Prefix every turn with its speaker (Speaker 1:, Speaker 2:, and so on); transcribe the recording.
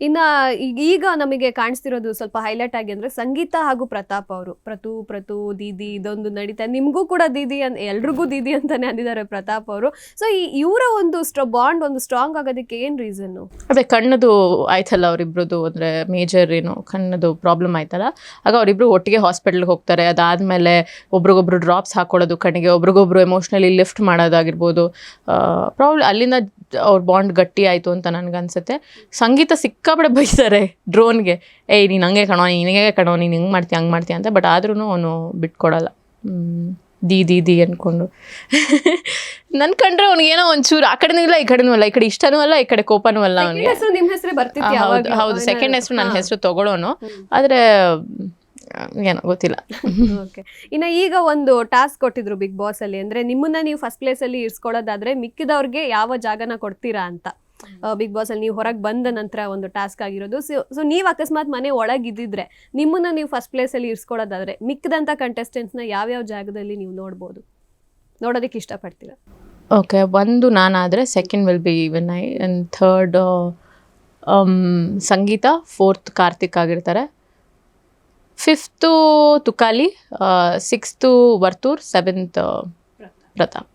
Speaker 1: ಇನ್ನ ಈಗ- ನಮಗೆ ಕಾಣಿಸ್ತಿರೋದು ಸ್ವಲ್ಪ ಹೈಲೈಟ್ ಆಗಿ ಅಂದ್ರೆ ಸಂಗೀತ ಹಾಗೂ ಪ್ರತಾಪ್ ಅವರು. ಪ್ರತು ಪ್ರತು, ದೀದಿ ಇದೊಂದು ನಡೀತಾ ನಿಮ್ಗೂ ಕೂಡ ದೀದಿ ಅಂತ ಎಲ್ರಿಗೂ ದೀದಿ ಅಂತಾನೆ ಅಂದಿದ್ದಾರೆ ಪ್ರತಾಪ್ ಅವರು. ಸೊ ಈ ಇವರ ಒಂದು ಬಾಂಡ್ ಒಂದು ಸ್ಟ್ರಾಂಗ್ ಆಗೋದಕ್ಕೆ ಏನ್ ರೀಸನ್
Speaker 2: ಅದೇ ಕಣ್ಣದು ಆಯ್ತಲ್ಲ ಅವರಿಬ್ರದ್ದು ಅಂದ್ರೆ ಮೇಜರ್ ಏನು ಕಣ್ಣದು ಪ್ರಾಬ್ಲಮ್ ಆಯ್ತಲ್ಲ. ಆಗ ಅವರಿಬ್ರು ಒಟ್ಟಿಗೆ ಹಾಸ್ಪಿಟಲ್ಗೆ ಹೋಗ್ತಾರೆ. ಅದಾದ್ಮೇಲೆ ಒಬ್ರಿಗೊಬ್ರು ಡ್ರಾಪ್ಸ್ ಹಾಕೊಳ್ಳೋದು ಕಣ್ಣಿಗೆ, ಒಬ್ರಿಗೊಬ್ರು ಎಮೋಷ್ನಲಿ ಲಿಫ್ಟ್ ಮಾಡೋದಾಗಿರ್ಬೋದು. ಪ್ರಾಬ್ಲಮ್ ಅಲ್ಲಿಂದ ಅವ್ರ ಬಾಂಡ್ ಗಟ್ಟಿ ಆಯಿತು ಅಂತ ನನಗನ್ಸುತ್ತೆ. ಸಂಗೀತ ಸಿಕ್ಕಾಬಿಡ ಬೈತಾರೆ ಡ್ರೋನ್ಗೆ. ಏಯ್ ನೀನು ಹಂಗೆ ಕಣೋ ನೀನು ಹಿಂಗೆ ಕಣೋ ನೀನು ಹಿಂಗೆ ಮಾಡ್ತೀಯ ಹಂಗೆ ಮಾಡ್ತೀಯ ಅಂತ. ಬಟ್ ಆದ್ರೂ ಅವನು ಬಿಟ್ಕೊಡಲ್ಲ. ದಿ ದಿ ದಿ ಅಂದ್ಕೊಂಡು ನನ್ನ ಕಂಡ್ರೆ ಅವ್ನಿಗೇನೋ ಒಂಚೂರು ಆ ಕಡೆನೂ ಇಲ್ಲ ಈ ಕಡೆನೂ ಅಲ್ಲ ಈ ಕಡೆ ಇಷ್ಟನೂ ಅಲ್ಲ ಈ ಕಡೆ ಕೋಪನೂ ಅಲ್ಲ ಅವನಿಗೆ. ಹೌದು ಹೌದು ಸೆಕೆಂಡ್ ಹೆಸರು ನನ್ನ ಹೆಸರು ತಗೊಳ್ಳೋನು ಆದ್ರೆ ಏನೋ ಗೊತ್ತಿಲ್ಲ.
Speaker 1: ಓಕೆ. ಇನ್ನು ಈಗ ಒಂದು ಟಾಸ್ಕ್ ಕೊಟ್ಟಿದ್ರು ಬಿಗ್ ಬಾಸ್ ಅಲ್ಲಿ ಅಂದ್ರೆ ನಿಮ್ಮನ್ನ ನೀವು ಫಸ್ಟ್ ಪ್ಲೇಸ್ ಅಲ್ಲಿ ಇರ್ಸ್ಕೊಳ್ಳೋದಾದ್ರೆ ಮಿಕ್ಕಿದವ್ರಿಗೆ ಯಾವ ಜಾಗನ ಕೊಡ್ತೀರಾ ಅಂತ. ಬಿಗ್ ಬಾಸ್ ಅಲ್ಲಿ ನೀವು ಹೊರಗೆ ಬಂದ ನಂತರ ಒಂದು ಟಾಸ್ಕ್ ಆಗಿರೋದು. ಸೊ ನೀವು ಅಕಸ್ಮಾತ್ ಮನೆ ಒಳಗಿದ್ದಿದ್ರೆ ನಿಮ್ಮನ್ನ ನೀವು ಫಸ್ಟ್ ಪ್ಲೇಸ್ ಅಲ್ಲಿ ಇರ್ಸ್ಕೊಳ್ಳೋದಾದ್ರೆ ಮಿಕ್ಕದಂತ ಕಂಟೆಸ್ಟೆಂಟ್ಸ್ನ ಯಾವ್ಯಾವ ಜಾಗದಲ್ಲಿ ನೀವು ನೋಡ್ಬೋದು? ನೋಡೋದಕ್ಕೆ ಇಷ್ಟಪಡ್ತೀರಾ?
Speaker 2: ಓಕೆ ಒಂದು ನಾನಾದರೆ second will be Vinay and third Sangeetha fourth Karthik ಆಗಿರ್ತಾರೆ. Fifth Tukali sixth Varthur seventh Prathap